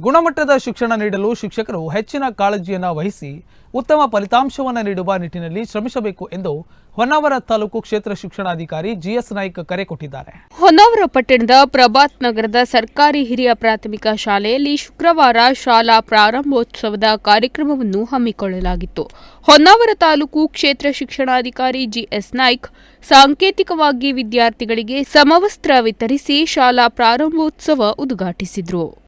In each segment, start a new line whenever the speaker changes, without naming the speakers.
ಗುಣಮಟ್ಟದ ಶಿಕ್ಷಣ ನೀಡಲು ಶಿಕ್ಷಕರು ಹೆಚ್ಚಿನ ಕಾಳಜಿಯನ್ನು ವಹಿಸಿ ಉತ್ತಮ ಫಲಿತಾಂಶವನ್ನು ನೀಡುವ ನಿಟ್ಟಿನಲ್ಲಿ ಶ್ರಮಿಸಬೇಕು ಎಂದು ಹೊನ್ನಾವರ ತಾಲೂಕು ಕ್ಷೇತ್ರ ಶಿಕ್ಷಣಾಧಿಕಾರಿ ಜಿಎಸ್ ನಾಯ್ಕ ಕರೆ ಕೊಟ್ಟಿದ್ದಾರೆ.
ಹೊನ್ನಾವರ ಪಟ್ಟಣದ ಪ್ರಭಾತ್ ನಗರದ ಸರ್ಕಾರಿ ಹಿರಿಯ ಪ್ರಾಥಮಿಕ ಶಾಲೆಯಲ್ಲಿ ಶುಕ್ರವಾರ ಶಾಲಾ ಪ್ರಾರಂಭೋತ್ಸವದ ಕಾರ್ಯಕ್ರಮವನ್ನು ಹಮ್ಮಿಕೊಳ್ಳಲಾಗಿತ್ತು. ಹೊನ್ನಾವರ ತಾಲೂಕು ಕ್ಷೇತ್ರ ಶಿಕ್ಷಣಾಧಿಕಾರಿ ಜಿಎಸ್ ನಾಯ್ಕ್ ಸಾಂಕೇತಿಕವಾಗಿ ವಿದ್ಯಾರ್ಥಿಗಳಿಗೆ ಸಮವಸ್ತ್ರ ವಿತರಿಸಿ ಶಾಲಾ ಪ್ರಾರಂಭೋತ್ಸವ ಉದ್ಘಾಟಿಸಿದರು.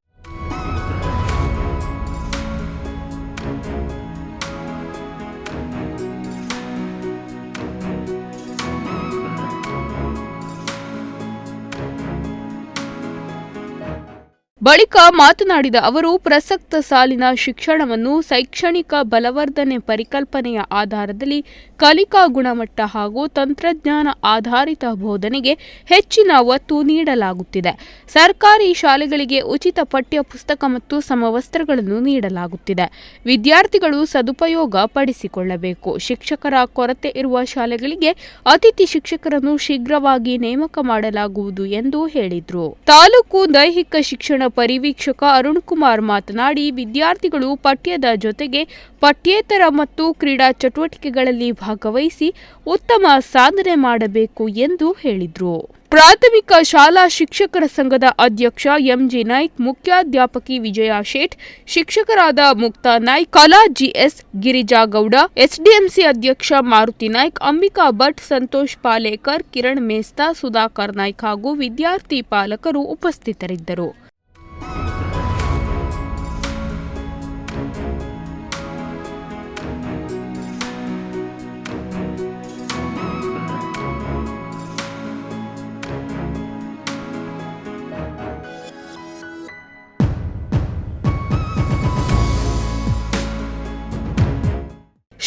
ಬಳಿಕ ಮಾತನಾಡಿದ ಅವರು, ಪ್ರಸಕ್ತ ಸಾಲಿನ ಶಿಕ್ಷಣವನ್ನು ಶೈಕ್ಷಣಿಕ ಬಲವರ್ಧನೆ ಪರಿಕಲ್ಪನೆಯ ಆಧಾರದಲ್ಲಿ ಕಲಿಕಾ ಗುಣಮಟ್ಟ ಹಾಗೂ ತಂತ್ರಜ್ಞಾನ ಆಧಾರಿತ ಬೋಧನೆಗೆ ಹೆಚ್ಚಿನ ಒತ್ತು ನೀಡಲಾಗುತ್ತಿದೆ. ಸರ್ಕಾರಿ ಶಾಲೆಗಳಿಗೆ ಉಚಿತ ಪಠ್ಯ ಪುಸ್ತಕ ಮತ್ತು ಸಮವಸ್ತ್ರಗಳನ್ನು ನೀಡಲಾಗುತ್ತಿದೆ. ವಿದ್ಯಾರ್ಥಿಗಳು ಸದುಪಯೋಗ ಪಡಿಸಿಕೊಳ್ಳಬೇಕು. ಶಿಕ್ಷಕರ ಕೊರತೆ ಇರುವ ಶಾಲೆಗಳಿಗೆ ಅತಿಥಿ ಶಿಕ್ಷಕರನ್ನು ಶೀಘ್ರವಾಗಿ ನೇಮಕ ಮಾಡಲಾಗುವುದು ಎಂದು ಹೇಳಿದರು. ತಾಲೂಕು ದೈಹಿಕ ಶಿಕ್ಷಣ ಪರಿವೀಕ್ಷಕ ಅರುಣ್ ಕುಮಾರ್ ಮಾತನಾಡಿ, ವಿದ್ಯಾರ್ಥಿಗಳು ಪಠ್ಯದ ಜೊತೆಗೆ ಪಠ್ಯೇತರ ಮತ್ತು ಕ್ರೀಡಾ ಚಟುವಟಿಕೆಗಳಲ್ಲಿ ಭಾಗವಹಿಸಿ ಉತ್ತಮ ಸಾಧನೆ ಮಾಡಬೇಕು ಎಂದು ಹೇಳಿದರು. ಪ್ರಾಥಮಿಕ ಶಾಲಾ ಶಿಕ್ಷಕರ ಸಂಘದ ಅಧ್ಯಕ್ಷ ಎಂಜಿ ನಾಯ್ಕ್, ಮುಖ್ಯಾಧ್ಯಾಪಕಿ ವಿಜಯ ಶೇಠ್ ಶಿಕ್ಷಕರಾದ ಮುಕ್ತಾ ನಾಯ್ಕ್ ಕಲಾ ಜಿಎಸ್ ಗಿರಿಜಾಗೌಡ, ಎಸ್ಡಿಎಂಸಿ ಅಧ್ಯಕ್ಷ ಮಾರುತಿ ನಾಯ್ಕ್, ಅಂಬಿಕಾ ಭಟ್, ಸಂತೋಷ್ ಪಾಲೇಕರ್, ಕಿರಣ್ ಮೇಸ್ತಾ, ಸುಧಾಕರ್ ನಾಯ್ಕ್ ಹಾಗೂ ವಿದ್ಯಾರ್ಥಿ ಪಾಲಕರು ಉಪಸ್ಥಿತರಿದ್ದರು.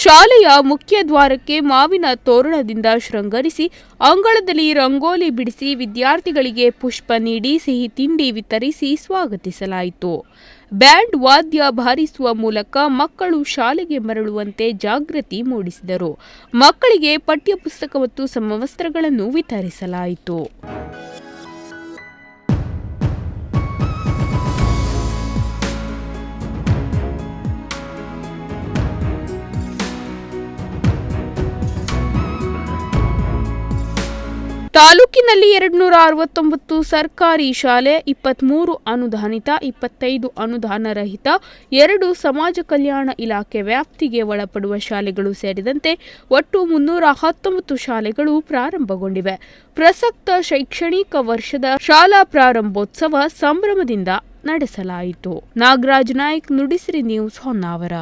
ಶಾಲೆಯ ಮುಖ್ಯ ದ್ವಾರಕ್ಕೆ ಮಾವಿನ ತೋರಣದಿಂದ ಶೃಂಗರಿಸಿ, ಅಂಗಳದಲ್ಲಿ ರಂಗೋಲಿ ಬಿಡಿಸಿ ವಿದ್ಯಾರ್ಥಿಗಳಿಗೆ ಪುಷ್ಪ ನೀಡಿ ಸಿಹಿ ತಿಂಡಿ ವಿತರಿಸಿ ಸ್ವಾಗತಿಸಲಾಯಿತು. ಬ್ಯಾಂಡ್ ವಾದ್ಯ ಬಾರಿಸುವ ಮೂಲಕ ಮಕ್ಕಳು ಶಾಲೆಗೆ ಮರಳುವಂತೆ ಜಾಗೃತಿ ಮೂಡಿಸಿದರು. ಮಕ್ಕಳಿಗೆ ಪಠ್ಯಪುಸ್ತಕ ಮತ್ತು ಸಮವಸ್ತ್ರಗಳನ್ನು ವಿತರಿಸಲಾಯಿತು. ತಾಲೂಕಿನಲ್ಲಿ ಎರಡ್ನೂರ ಅರವತ್ತೊಂಬತ್ತು ಸರ್ಕಾರಿ ಶಾಲೆ, ಇಪ್ಪತ್ಮೂರು ಅನುದಾನಿತ, ಇಪ್ಪತ್ತೈದು ಅನುದಾನ ರಹಿತ, ಎರಡು ಸಮಾಜ ಕಲ್ಯಾಣ ಇಲಾಖೆ ವ್ಯಾಪ್ತಿಗೆ ಒಳಪಡುವ ಶಾಲೆಗಳು ಸೇರಿದಂತೆ ಒಟ್ಟು ಮುನ್ನೂರ ಹತ್ತೊಂಬತ್ತು ಶಾಲೆಗಳು ಪ್ರಾರಂಭಗೊಂಡಿವೆ. ಪ್ರಸಕ್ತ ಶೈಕ್ಷಣಿಕ ವರ್ಷದ ಶಾಲಾ ಪ್ರಾರಂಭೋತ್ಸವ ಸಂಭ್ರಮದಿಂದ ನಡೆಸಲಾಯಿತು. ನಾಗರಾಜ್ ನಾಯ್ಕ್, ನುಡಿಸಿರಿ ನ್ಯೂಸ್ ಹೊನ್ನಾವರ.